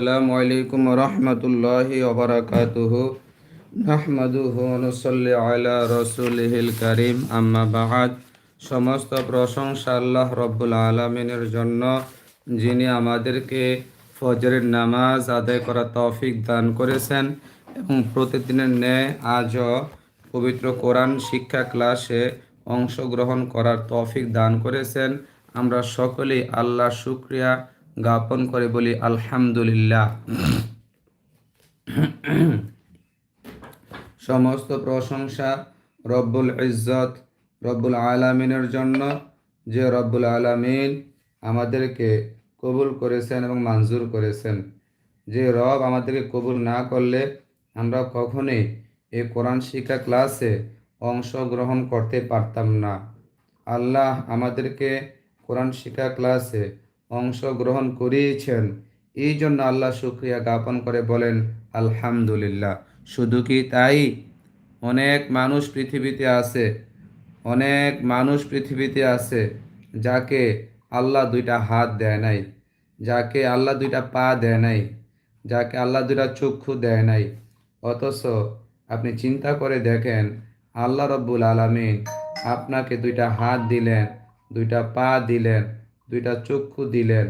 السلام عليكم ورحمة الله وبركاته نحمده ونصلي على رسوله الكريم أما بعد সমস্ত প্রশংসা আল্লাহ রব্বুল আলমিনের জন্য যিনি আমাদেরকে ফজরের নামাজ আদায় করার তৌফিক দান করেছেন এবং প্রতিদিনের ন্যায় আজও পবিত্র কোরআন শিক্ষা ক্লাসে অংশগ্রহণ করার তৌফিক দান করেছেন আমরা সকলেই আল্লাহ শুক্রিয়া জ্ঞাপন করে বলি, আলহামদুলিল্লাহ। সমস্ত প্রশংসা রব্বুল ইজ্জত, রব্বুল আলামিনের জন্য যে রব্বুল আলামিন আমাদেরকে কবুল করেছেন এবং মঞ্জুর করেছেন। যে রব আমাদেরকে কবুল না করলে আমরা কখনোই এই কোরআন শিক্ষা ক্লাসে অংশগ্রহণ করতে পারতাম না। আল্লাহ আমাদেরকে কোরআন শিক্ষা ক্লাসে অংশগ্রহণ করিয়েছেন। এই জন্য আল্লাহ শুক্রিয়া জ্ঞাপন করে বলেন, আলহামদুলিল্লাহ। শুধু কি তাই? অনেক মানুষ পৃথিবীতে আছে, অনেক মানুষ পৃথিবীতে আছে যাকে আল্লাহ দুইটা হাত দেয় নাই, যাকে আল্লাহ দুইটা পা দেয় নাই, যাকে আল্লাহ দুইটা চক্ষু দেয় নাই। অথচ আপনি চিন্তা করে দেখেন, আল্লাহ রব্বুল আলমিন আপনাকে দুইটা হাত দিলেন, দুইটা পা দিলেন দুইটা চক্ষু দিলেন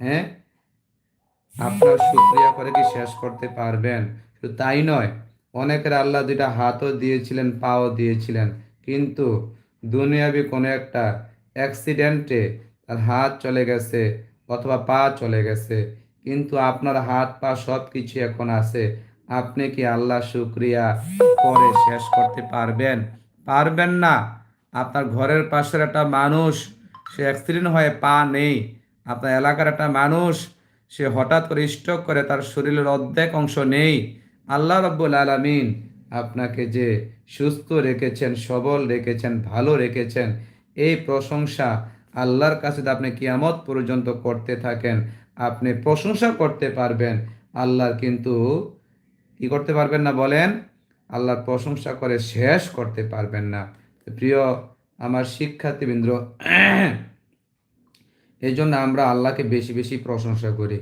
হ্যাঁ? আপনার শুক্রিয়া করে কি শেষ করতে পারবেন? শুধু তাই নয়, অনেকের আল্লাহ দুইটা হাতও দিয়েছিলেন, পাও দিয়েছিলেন, কিন্তু দুনিয়াবি কোনো একটা অ্যাক্সিডেন্টে তার হাত চলে গেছে অথবা পা চলে গেছে, কিন্তু আপনার হাত পা সব কিছু এখন আছে। আপনি কি আল্লাহ শুক্রিয়া করে শেষ করতে পারবেন? পারবেন না। আপনার ঘরের পাশের একটা মানুষ সে অ্যাক্সিডেন্ট হয়ে পা নেই। আপনার এলাকার একটা মানুষ, সে হঠাৎ করে স্ট্রোক করে, তার শরীরের অর্ধেক অংশ নেই। আল্লাহ রব্বুল আলমিন আপনাকে যে সুস্থ রেখেছেন, সবল রেখেছেন, ভালো রেখেছেন, এই প্রশংসা আল্লাহর কাছে আপনি কিয়ামত পর্যন্ত করতে থাকেন, আপনি প্রশংসা করতে পারবেন। আল্লাহর কিন্তু কি করতে পারবেন না বলেন? আল্লাহর প্রশংসা করে শেষ করতে পারবেন না। প্রিয় আমার শিক্ষার্থীবৃন্দ এই জন্য আমরা আল্লাহকে বেশি বেশি প্রশংসা করি।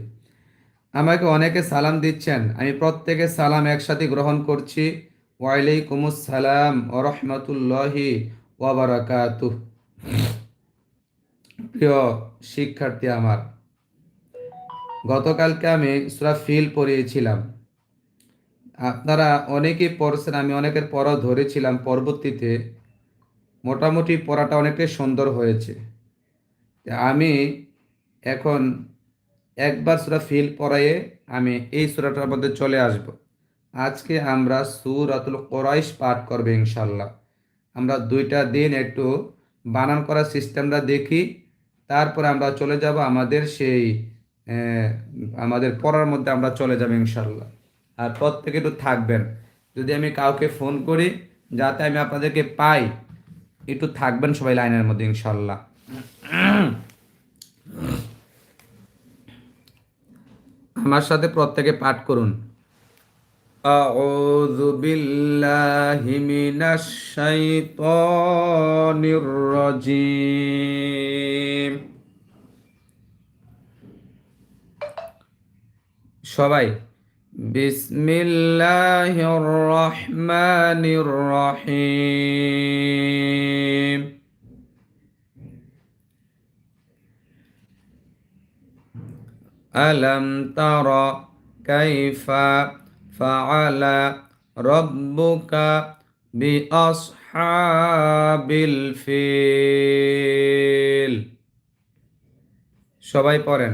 আমাকে অনেকে সালাম দিচ্ছেন। আমি প্রত্যেকে সালাম একসাথে গ্রহণ করছি। ওয়ালাইকুম সালাম ও রহমতুল্লাহি প্রিয় শিক্ষার্থী আমার, গতকালকে আমি সুরা ফিল পড়িয়েছিলাম। আপনারা অনেকেই পড়ছেন, আমি অনেকের পড়া ধরেছিলাম পরবর্তীতে। মোটামুটি পড়াটা অনেকটাই সুন্দর হয়েছে। আমি এখন একবার সুরা ফিল পড়াইয়ে আমি এই সুরাটার মধ্যে চলে আসব। আজকে আমরা সুরাতুল কোরাইশ পাঠ করবে ইনশাল্লাহ আমরা দুইটা দিন একটু বানান করার সিস্টেমটা দেখি, তারপরে আমরা চলে যাব আমাদের সেই আমাদের পড়ার মধ্যে আমরা চলে যাব ইনশাল্লাহ আর প্রত্যেকে একটু থাকবেন। যদি আমি কাউকে ফোন করি, যাতে আমি আপনাদেরকে পাই একটু থাকবেন সবাই লাইনের মধ্যে ইনশাল্লাহ আমার সাথে প্রত্যেকে পাঠ করুন أعوذ بالله من الشيطان الرجيم সবাই বিসমিল্লাহির রহমানির রহিম ألم تر كيف فعل ربك بأصحاب الفيل সবাই পড়েন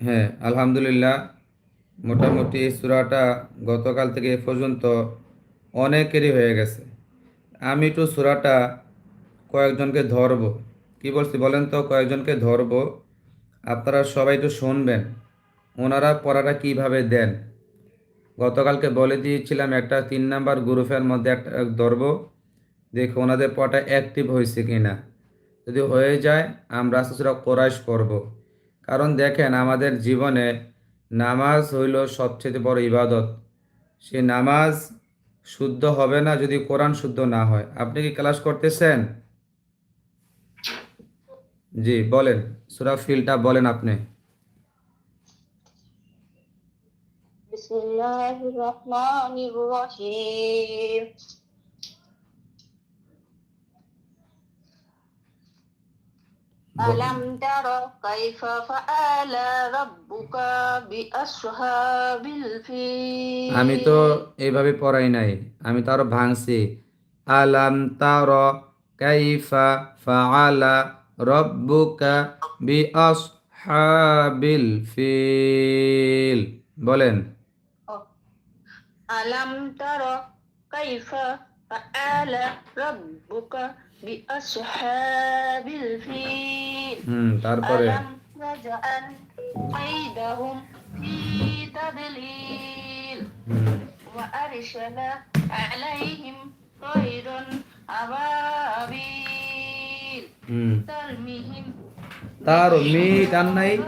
হ্যাঁ আলহামদুলিল্লাহ, মোটামুটি এই সূরাটা গতকাল থেকে এ পর্যন্ত অনেকেরই হয়ে গেছে। আমি একটু সূরাটা কয়েকজনকে ধরব। কি বলছি বলেন তো, কয়েকজনকে ধরব। আপনারা সবাই একটু শুনবেন, ওনারা পড়াটা কীভাবে দেন? গতকালকে বলে দিয়েছিলাম একটা তিন নাম্বার গ্রুপের মধ্যে একটা ধরব, দেখো ওনাদের পড়াটা অ্যাক্টিভ হয়েছে কি না যদি হয়ে যায়, আমরা আস্তে কোরাইশ করব। কারণ দেখেন, আমাদের জীবনে নামাজ হইল সবচেয়ে বড় ইবাদত। সে নামাজ শুদ্ধ হবে না যদি কোরআন শুদ্ধ না হয়। আপনি কি ক্লাস করতেছেন? জি, বলেন। সুরা ফিলটা বলেন আপনি। الله الرحمن الرحيم ألم تر كيف فعل ربك بأصحاب الفيل আমি তো এইভাবে পড়াই নাই আমি তো আরো ভাঙছি আলাম তার কাইফা ফাআলা রব্বুকা বি আসহাবিল ফিল বলেন ألم تر كيف فعل ربك بأصحاب الفيل؟ ألم نجعل قيدهم في تضليل؟ وأرسل عليهم طير أبابيل؟ ترميهم ترمي تنعي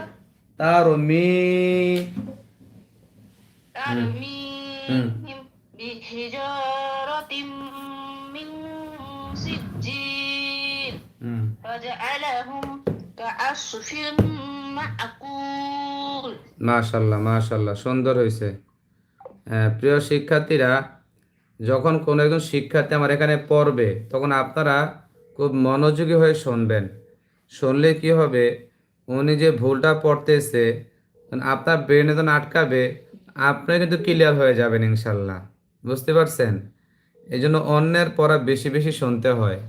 ترمي ترمي بحجارة من سجيل হুম فجعلهم كعصف معقول মাশাল্লাহ মাশাল্লাহ সুন্দর হয়েছে হ্যাঁ, প্রিয় শিক্ষার্থীরা যখন কোনো একজন শিক্ষার্থী আমার এখানে পড়বে তখন আপনারা খুব মনোযোগী হয়ে শুনবেন শুনলে কি হবে উনি যে ভুলটা পড়তেছে আপনার ব্রেনে যখন আটকাবে আপনি কিন্তু ক্লিয়ার হয়ে যাবেন ইনশাল্লাহ। বুঝতে পারছেন? এই জন্য অন্যের পড়া বেশি বেশি শুনতে হয়।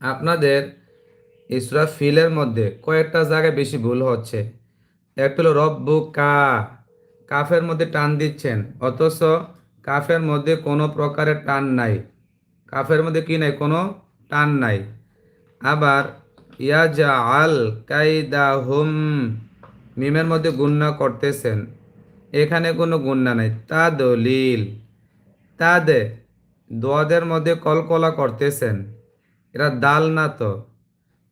আপনাদের ইসরা ফিলের মধ্যে কয়েকটা জায়গায় বেশি ভুল হচ্ছে। একটা হলো রব্বু কা, কাফের মধ্যে টান দিচ্ছেন, অথচ কাফের মধ্যে কোনো প্রকারের টান নাই। কাফের মধ্যে কি নাই? কোনো টান নাই। আবার ইয়া যা আল কাইদা হুম মিমের মধ্যে গুন্না করতেছেন। এখানে কোনো গুন্না নাই। তা দলিল। তাদে দোয়াদের মধ্যে কলকলা করতেছেন। এরা দাল না তো।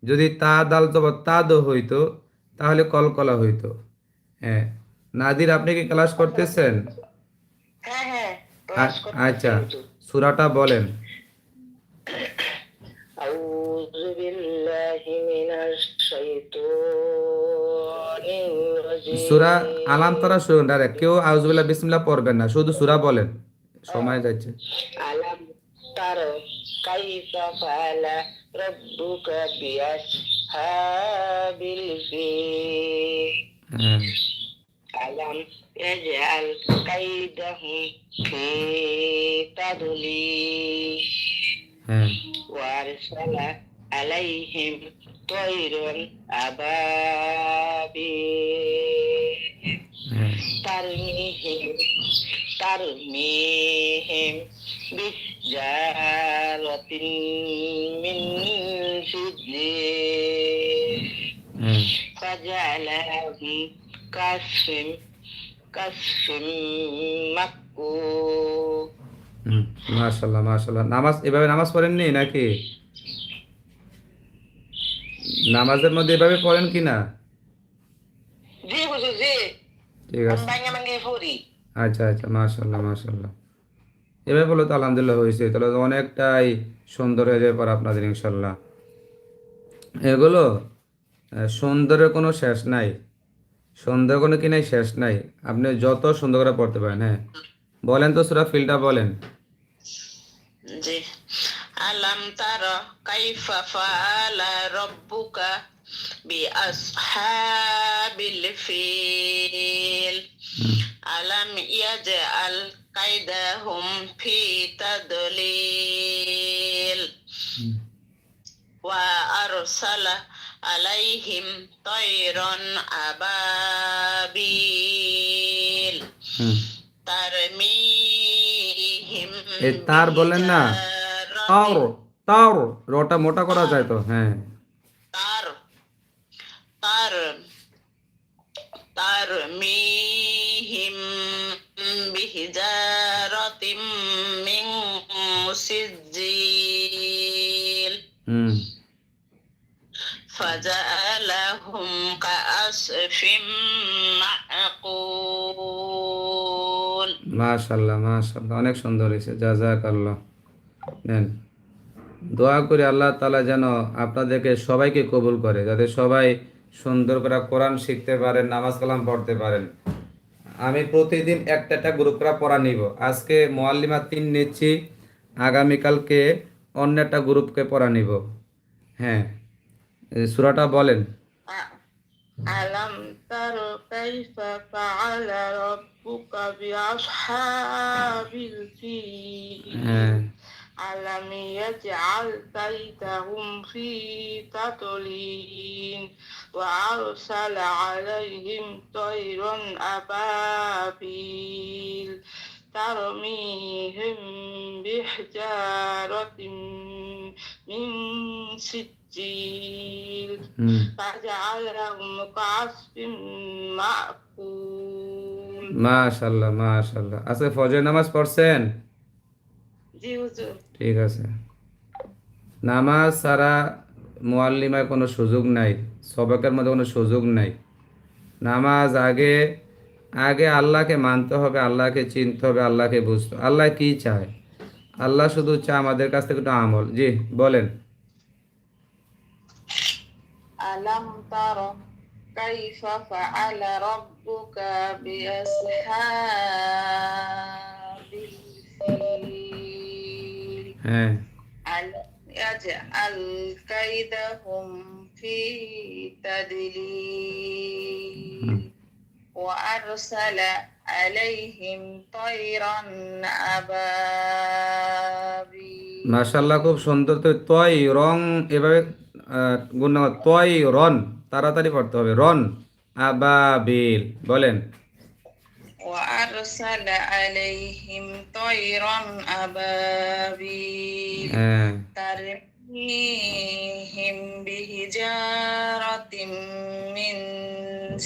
যদি তা দাল তো তাদ হইতো তাহলে কলকলা হইতো। হ্যাঁ। নাদির আপনি কি ক্লাস করতেছেন? হ্যাঁ হ্যাঁ। আচ্ছা। সুরাটা বলেন। সুরা আলাম তারা শুনুন ডাইরেক্ট কেউ আউজুবিল্লাহ বিসমিল্লাহ পড়বেন না শুধু সুরা বলেন। সময় যাচ্ছে। আলাম তারা কাইফা ফালা রাব্বুকা বিআসহাবিল ফিল। হ্যাঁ। আলাম ইয়াজআল কাইদাহুম ফি عليهم طيرا أبابيل হ্যাঁ ترميهم ترميهم بحجارة من سجيل হ্যাঁ فجعلهم كعصف كعصف مأكول হুম, মাশাল্লাহ মাশাল্লাহ নামাজ এভাবে নামাজ পড়েননি নাকি নামাজের মধ্যে এভাবে পড়েন কি না জি হুজুর জি। ঠিক আছে. আচ্ছা আচ্ছা মাশাল্লাহ মাশাল্লাহ এভাবে বলে তো আলহামদুলিল্লাহ হয়েছে তাহলে অনেকটাই সুন্দর হয়ে যাবে পরে আপনাদের ইনশাল্লাহ এগুলো সুন্দরের কোনো শেষ নাই। সুন্দর কোনো কি নাই? শেষ নাই। আপনি যত সুন্দর করে পড়তে পারেন হ্যাঁ। বলেন তো সুরা ফিলটা বলেন। জি। আলাম তারা কাইফা ফাআলা রব্বুকা বিআসহাবিল ফিল আলাম ইয়াজআল কাইদাহুম ফি তাদলিল ওয়া আরসালা আলাইহিম তয়রন আবাবিল তারমিহিম এ তার বলেন না তার তার রটা মোটা করা যায় তো হ্যাঁ তার তার ترميهم بحجارة من سجيل হুম فجعلهم كأسف معقول মাশাল্লাহ মাশাল্লাহ অনেক সুন্দর হয়েছে জাজাকাল্লাহ নেন দোয়া করি আল্লাহ তাআলা যেন আপনাদেরকে সবাইকে কবুল করে যাতে সবাই সুন্দর করে কোরআন শিখতে পারেন নামাজ কালাম পড়তে পারেন আমি প্রতিদিন একটা একটা গ্রুপ করে পড়া নিব আজকে মোয়াল্লিমা তিন নিচ্ছি আগামীকালকে অন্য একটা গ্রুপকে পড়া নিব হ্যাঁ এই সূরাটা বলেন ألم تر كيف فعل ربك بأصحاب الفيل হ্যাঁ ألم يجعل كيدهم في تضليل وأرسل عليهم طيرا أبابيل ترميهم بحجارة من سجيل হুম فجعلهم كعصف مأكول মাশাল্লাহ মাশাল্লাহ আজকে ফজর নামাজ পড়ছেন জি হুজুর ঠিক আছে। নামাজ ছাড়া মোয়াল্লিমায় কোনো সুযোগ নাই, সবকের মধ্যে কোনো সুযোগ নাই। নামাজ আগে আগে আল্লাহকে মানতে হবে, আল্লাহকে চিনতে হবে, আল্লাহকে বুঝতে আল্লাহ কি চায়? আল্লাহ শুধু চায় আমাদের কাছ থেকে একটু আমল। জি, বলেন। আলম তার يجعل كيدهم في تدليل وأرسل عليهم طيرا أبابيل মাশাল্লাহ খুব সুন্দর তো তয় রং এভাবে গুণ তয় রন তাড়াতাড়ি পড়তে হবে রন আবাবিল বলেন وأرسل عليهم طيرا أبابيل হ্যাঁ ترميهم بحجارة من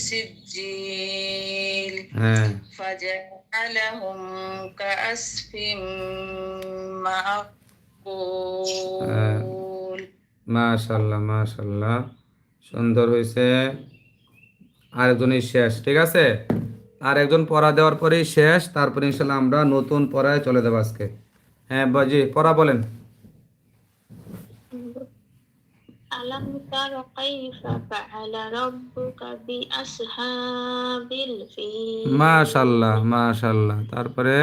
سجيل হ্যাঁ فجعلهم كأسف معقول মাশাল্লাহ মাশাল্লাহ সুন্দর হয়েছে আরেকজনই শেষ ঠিক আছে আর একজন পড়া দেওয়ার পরেই শেষ তারপর ইনশাল্লাহ আমরা নতুন পড়ায় চলে যাবো আজকে হ্যাঁ বাজি পড়া বলেন ألم تر كيف فعل ربك بأصحاب الفيل মাশাল্লাহ মাশাল্লাহ তারপরে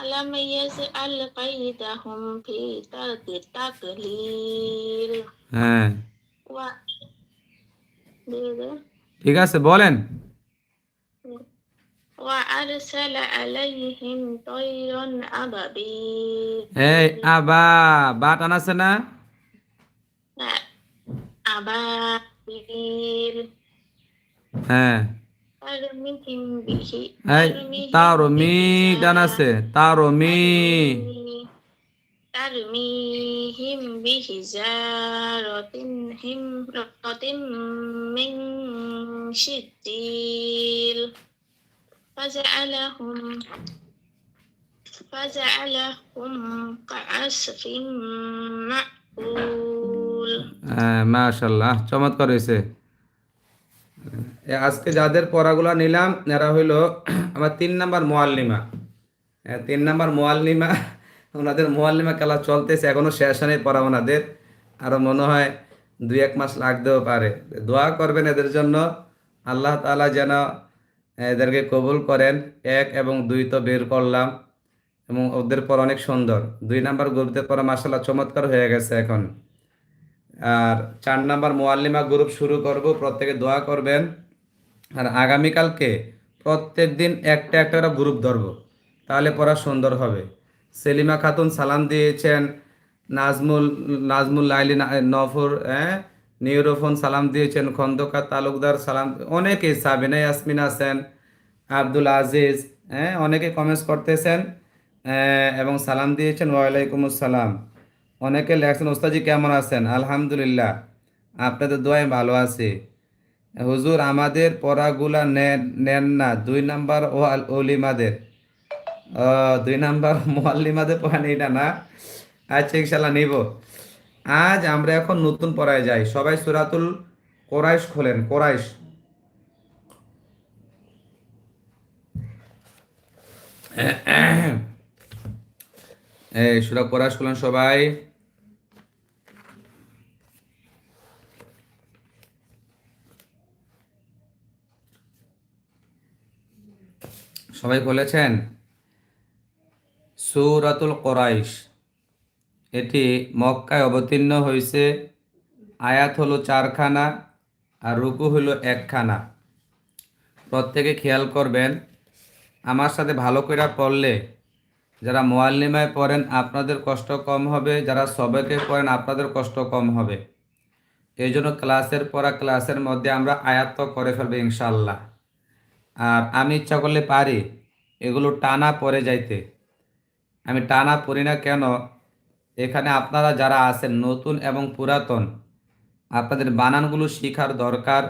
ألم يجعل كيدهم في تضليل হ্যাঁ و ঠিক আছে বলেন وأرسل عليهم طيرا أبابيل এই আবা বা টান আছে না أبابيل হ্যাঁ ترميهم به এই তারও মি টান আছে তারও মি ترميهم بحجارة حمرة من سجيل فجعلهم فجعلهم كعصف مأكول হ্যাঁ মাশাল্লাহ চমৎকার হয়েছে। আজকে যাদের পড়াগুলো নিলাম এরা হইল আমার তিন নাম্বার মোয়াল্লিমা। হ্যাঁ, তিন নাম্বার মোয়াল্লিমা ওনাদের মোয়াল্লিমা খেলা চলতেছে এখনও শেষ হয়নি পড়া ওনাদের। আরও মনে হয় দুই এক মাস লাগতেও পারে। দোয়া করবেন এদের জন্য আল্লাহ তাআলা যেন এদেরকে কবুল করেন। এক এবং দুই তো বের করলাম। এবং ওদের পর অনেক সুন্দর। দুই নাম্বার গ্রুপদের পর মাসাল্লাহ চমৎকার হয়ে গেছে এখন। আর চার নাম্বার মোয়াল্লিমা গ্রুপ শুরু করব, প্রত্যেকে দোয়া করবেন। আর আগামীকালকে প্রত্যেক দিন একটা একটা গ্রুপ ধরবো, তাহলে পড়া সুন্দর হবে। সেলিমা খাতুন সালাম দিয়েছেন, নাজমুল নাজমুল লাইলি নফর হ্যাঁ? নিউরোফোন সালাম দিয়েছেন, খন্দকার তালুকদার সালাম অনেকে সাবিনা ইয়াসমিন আছেন, আব্দুল আজিজ হ্যাঁ? অনেকে কমেন্টস করতেছেন। এবং সালাম দিয়েছেন, ওয়ালাইকুম আসসালাম। অনেকে লেখছেন ওস্তাজি কেমন আছেন? আলহামদুলিল্লাহ, আপনাদের দোয়ায় ভালো আছি। হুজুর, আমাদের পড়াগুলা নেন নেন না, দুই নাম্বার ও, দুই নাম্বার মোয়াল্লিমাদের পড়া এটা না? আচ্ছা ইনশাল্লাহ নিব। আজ আমরা এখন নতুন পড়ায় যাই। সবাই সুরাতুল কোরাইশ খোলেন, কোরাইশ। সুরা কোরাইশ খোলেন সবাই। সবাই বলেছেন, সূরাতুল কোরাইশ, এটি মক্কায় অবতীর্ণ হয়েছে, আয়াত হলো চারখানা আর রুকু হলো একখানা। প্রত্যেকে খেয়াল করবেন, আমার সাথে ভালো করে পড়লে যারা মোয়াল্লিমায় পড়েন, আপনাদের কষ্ট কম হবে। যারা সবাইকে পড়েন, আপনাদের কষ্ট কম হবে। এই জন্য ক্লাসের পড়া ক্লাসের মধ্যে আমরা আয়াত্ত করে ফেলব ইনশাল্লাহ আর আমি ইচ্ছা করলে পারি এগুলো টানা পরে যাইতে। আমি টানা পড়ি না কেন? এখানে আপনারা যারা আছেন, নতুন এবং পুরাতন, আপনাদের বানানগুলো শেখার দরকার।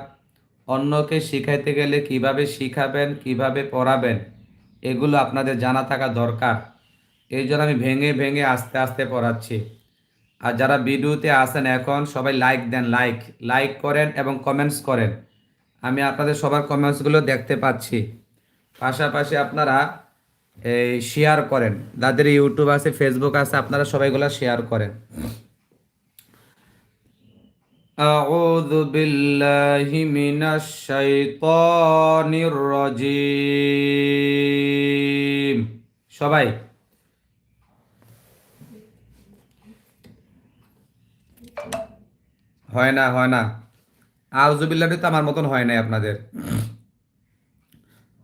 অন্যকে শিখাইতে গেলে কীভাবে শিখাবেন, কীভাবে পড়াবেন, এগুলো আপনাদের জানা থাকা দরকার। এই জন্য আমি ভেঙে ভেঙে আস্তে আস্তে পড়াচ্ছি আর যারা ভিডিওতে আসেন এখন সবাই লাইক দেন লাইক লাইক করেন এবং কমেন্টস করেন আমি আপনাদের সবার কমেন্টসগুলো দেখতে পাচ্ছি পাশাপাশি আপনারা এই শেয়ার করেন যাদের ইউটিউব আছে ফেসবুক আছে আপনারা সবাইগুলো শেয়ার করেন أعوذ بالله من الشيطان الرجيم সবাই হয় না হয় না আউজুবিল্লাহটি তো আমার মতন হয় নাই আপনাদের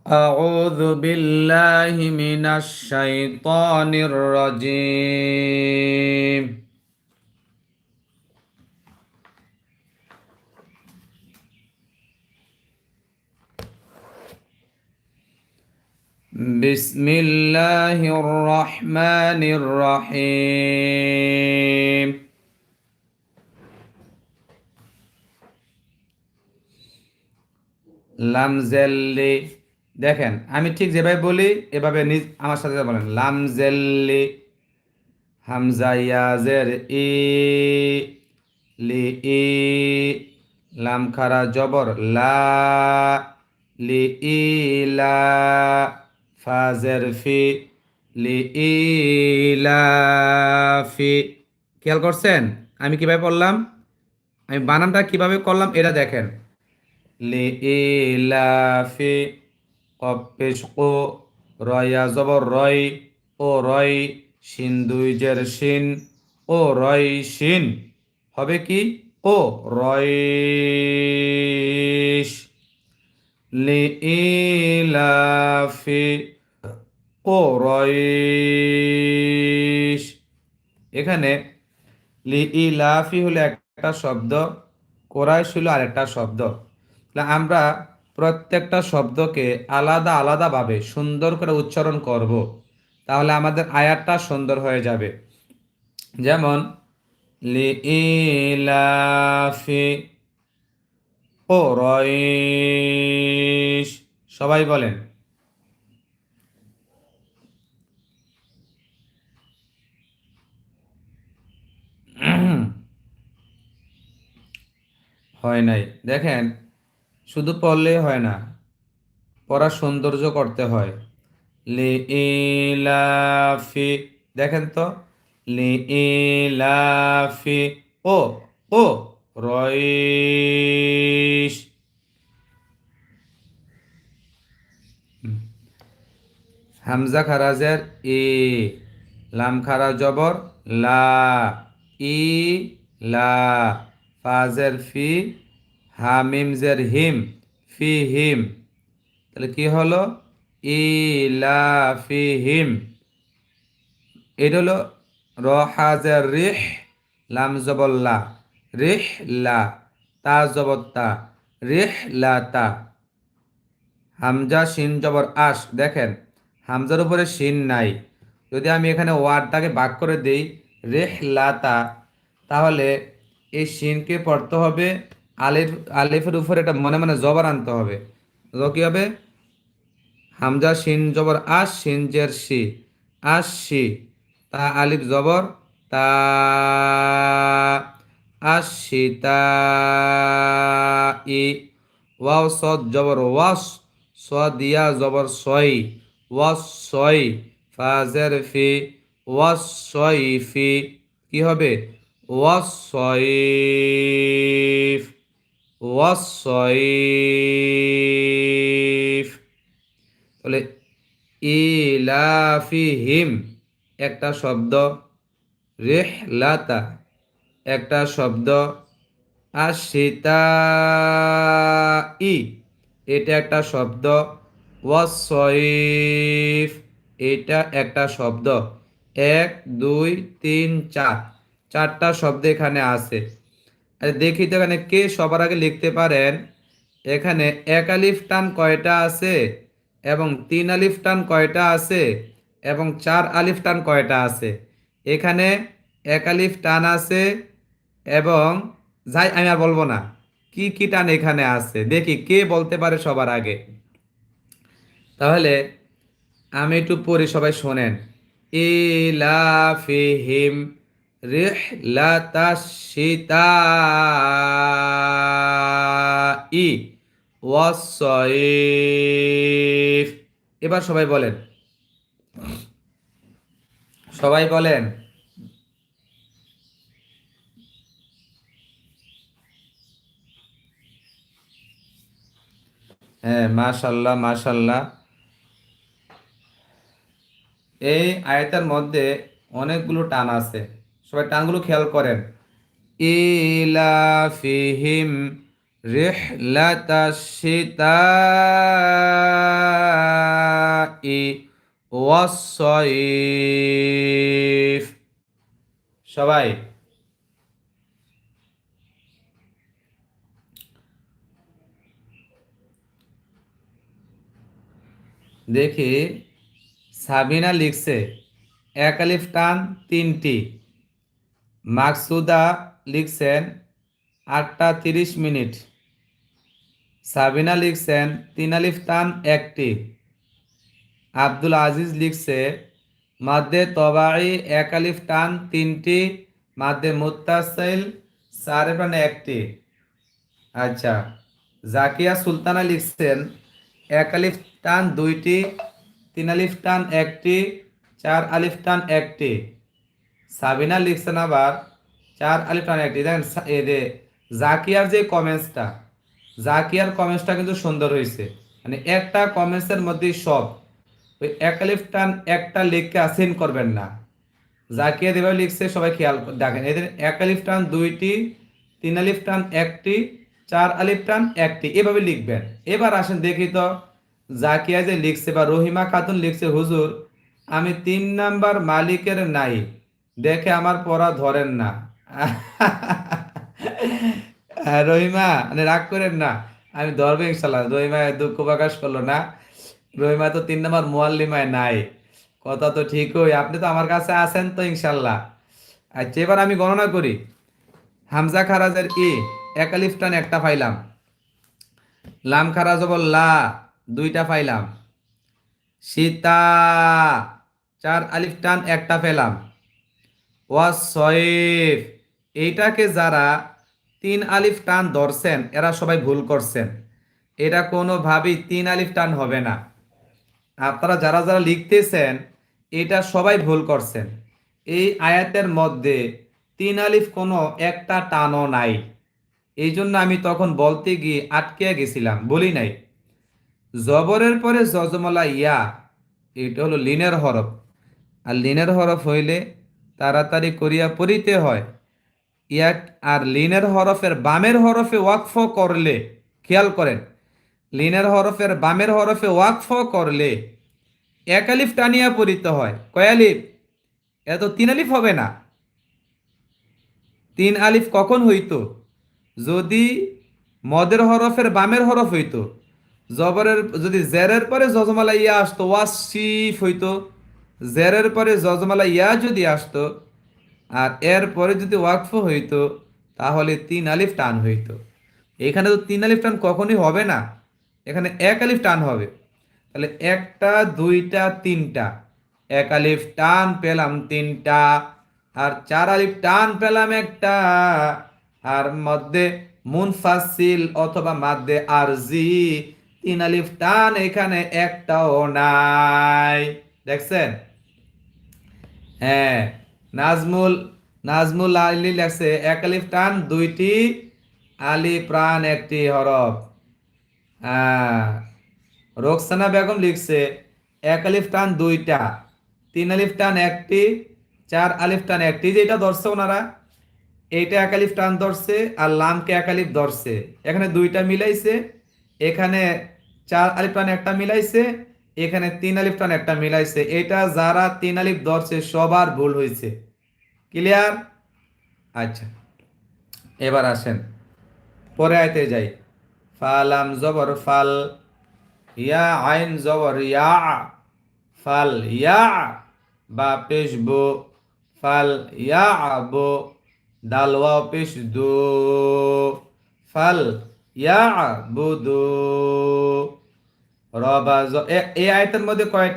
أعوذ بالله من الشيطان الرجيم بسم الله الرحمن الرحيم লামজেল্লি। দেখেন, আমি ঠিক যেভাবে বলি, এভাবে নিজ, আমার সাথে বলেন। লামজেল্লি, হামজা ইয়াজের ই, লি ই লাম খারা জবর, লা, লি ই, লা, ফাজের ফি, লি ই, লা, ফি। খেয়াল করছেন? আমি কীভাবে পড়লাম? আমি বানানটা কীভাবে করলাম, এটা দেখেন। লিইলাফি কপেশ ও রয়া জবর রয় ও রয় শিন দুই জের ও রয় শিন হবে কি? ও রয়শ লিইলাফি ও রয়শ এখানে লিইলাফি হলো একটা শব্দ, কোরাইশ হলো আরেকটা শব্দ। আমরা প্রত্যেকটা শব্দকে আলাদা আলাদাভাবে সুন্দর করে উচ্চারণ করব। তাহলে আমাদের আয়াতটা সুন্দর হয়ে যাবে। যেমন লিইলাফি ও রইশ সবাই বলেন। হয় নাই। দেখেন শুধু পড়লেই হয় না, পড়ার সৌন্দর্য করতে হয়। লি ইলাফি দেখেন তো। লি ইলাফি ও ও রইশ হামজা খারাজের এ, লাম খারা জবর, লা, ই, লা, ফাজের ফি হামিম জের হিম, ফি হিম। তাহলে কি হলো? ই, লা, ফি, হিম। এটা হলো র রিহ, লাম জবর লা। রিহ, লা, তা জবর তা। রিহ, লা, তা। হামজা, শিন জবর আশ। দেখেন, হামজার উপরে শিন নাই। যদি আমি এখানে ওয়ার্ডটাকে ভাগ করে দিই, রেহ লাতা তাহলে এই শিনকে পড়তে হবে আলিফ, আলিফের উপরে এটা মনে মনে জবর আনতে হবে। কি হবে? হামজা, শিন জবর আশ শিন জের, শি। আশ শি। তা, আলিফ জবর, তা আশি তা, ই। ওয়াও, সদ জবর, ওয়াস সদিয়া জবর, সই। ওয়াস, সই ফাজের ফি। ওয়াস, সই, ফি। কি হবে? ওয়াস সইফ ওয়াস সইফ তাহলে ইলাফিহিম একটা শব্দ, রেহলাতা একটা শব্দ আশিতা ই এটা একটা শব্দ ওয়াসইফ এটা একটা শব্দ। এক, দুই, তিন, চার। চারটা শব্দ এখানে আছে। দেখি তো এখানে কে সবার আগে লিখতে পারেন। এখানে এক আলিফ টান কয়টা আছে? এবং তিন আলিফ টান কয়টা আছে? এবং চার আলিফ টান কয়টা আছে? এখানে এক আলিফ টান আছে এবং যাই, আমি আর বলব না। কি কি টান এখানে আছে? দেখি কে বলতে পারে সবার আগে। তাহলে আমি একটু পড়ি, সবাই শোনেন। ইলাফিহিম এবার সবাই বলেন। সবাই বলেন। হ্যাঁ মাশাল্লাহ মাশাল্লাহ। এই আয়তার মধ্যে অনেকগুলো টান আছে। সবাই টানগুলো খেয়াল করেন। ইলাফিহিম রিহলাতাশিতাই ওয়াসইফ সবাই। দেখি সাবিনা লিখছে, এক আলিফ টান তিনটি। মাকসুদা লিখছেন আটটা তিরিশ মিনিট। সাবিনা লিখছেন তিন আলিফ টান একটি। আব্দুল আজিজ লিখছে, মাদ্দে তবাই এক আলিফ টান তিনটি, মাদ্দে মুত্তাসাইল চারে টান একটি। আচ্ছা জাকিয়া সুলতানা লিখছেন, এক আলিফ টান দুইটি, তিন আলিফ টান একটি, চার আলিফ টান একটি। সাবিনা লিখছেন আবার। চার আলিফ টান একটি। দেখেন জাকিয়ার যে কমেন্টসটা জাকিয়ার কমেন্টসটা কিন্তু সুন্দর হয়েছে মানে একটা কমেন্টসের মধ্যেই সব। ওই এক আলিফ টান একটা লিখকে আসিন করবেন না। জাকিয়া যেভাবে লিখছে, সবাই খেয়াল দেখেন এদের এক আলিফ টান দুইটি, তিন আলিফ টান একটি, চার আলিফ টান একটি, এভাবে লিখবেন। এবার আসেন, দেখি তো, জাকিয়া যে লিখছে বা রহিমা খাতুন লিখছে, হুজুর, আমি তিন নাম্বার মালিকের নাই। দেখে আমার পড়া ধরেন না। হ্যাঁ, রহিমা মানে রাগ করেন না। আমি ধরবো ইনশাল্লাহ। রহিমা দুঃখ প্রকাশ করল না। রহিমা তো তিন নম্বর মোয়াল্লিমায় নাই। কথা তো ঠিকই। আপনি তো আমার কাছে আছেন তো ইনশাল্লাহ। আচ্ছা এবার আমি গণনা করি। হামজা খারাজের ই এক আলিফ টান একটা পাইলাম। লাম খারাজ বল লা দুইটা পাইলাম। সীতা চার আলিফ টান একটা পেলাম। ওয়াস সয়েফ। এইটাকে যারা তিন আলিফ টান ধরছেন, এরা সবাই ভুল করছেন। এটা কোনোভাবেই তিন আলিফ টান হবে না। আপনারা যারা যারা লিখতেছেন, এটা সবাই ভুল করছেন। এই আয়াতের মধ্যে তিন আলিফ কোনো একটা টানও নাই। এই জন্য আমি তখন বলতে গিয়ে আটকে গেছিলাম, বলি নাই। জবরের পরে জজমলা ইয়া, এটা হলো লিনের হরফ। আর লিনের হরফ হইলে তাড়াতাড়ি করিয়া পড়িতে হয়। ইয়াক আর লিনের হরফের বামের হরফে ওয়াকফ করলে, খেয়াল করেন, লিনের হরফের বামের হরফে ওয়াকফ করলে এক আলিফ টানিয়া পড়িতে হয়। কয় আলিফ? এত তিন আলিফ হবে না। তিন আলিফ কখন হইতো? যদি মদের হরফের বামের হরফ হইতো, জবরের, যদি জেরের পরে জজমালা ইয়া আসতো, ওয়াসিফ হইতো জেরের পরে জজমালা ইয়া যদি আসতো, আর এর পরে যদি ওয়াকফ হইতো, তাহলে তিন আলিফ টান হইতো। এখানে তো তিন আলিফ টান কখনই হবে না। এখানে এক আলিফ টান হবে। তাহলে একটা, দুইটা, তিনটা। এক আলিফ টান পেলাম তিনটা, আর চার আলিফ টান পেলাম একটা, আর মধ্যে মুনফাসিল অথবা মাদ্দে আরজি, তিন আলিফ টান এখানে একটাও নাই। দেখছেন? হ্যাঁ নাজমুল নাজমুল আলী লেখছে, এক আলিফ টান, দুইটি আলি প্রাণ, একটি হরফ। হ্যাঁ রোকসানা বেগম লিখছে, এক আলিফ টান, দুইটা, তিন আলিফ টান, একটি, চার আলিফ টান, একটি যেটা ধরছে ওনারা, এইটা এক আলিফ টান ধরছে আর লামকে এক আলিফ ধরছে। এখানে দুইটা মিলাইছে, এখানে চার আলিফ টান, একটা মিলাইছে এখানে তিন আলিফ টান একটা মিলাইছে। এটা যারা তিন আলিফ ধরছে, সবার ভুল হয়েছে ক্লিয়ার আচ্ছা। এবার আসেন। পরে আয়তে যাই। ফালাম জবর ফাল, ইয়া আইন জবর ইয়া, ফাল ইয়া, বা পেশ বো, ফাল ইয়া বো দালওয়া পেশ দো, ফাল ইয়া বুদু রবা এ- আয়তের মধ্যে কয়টা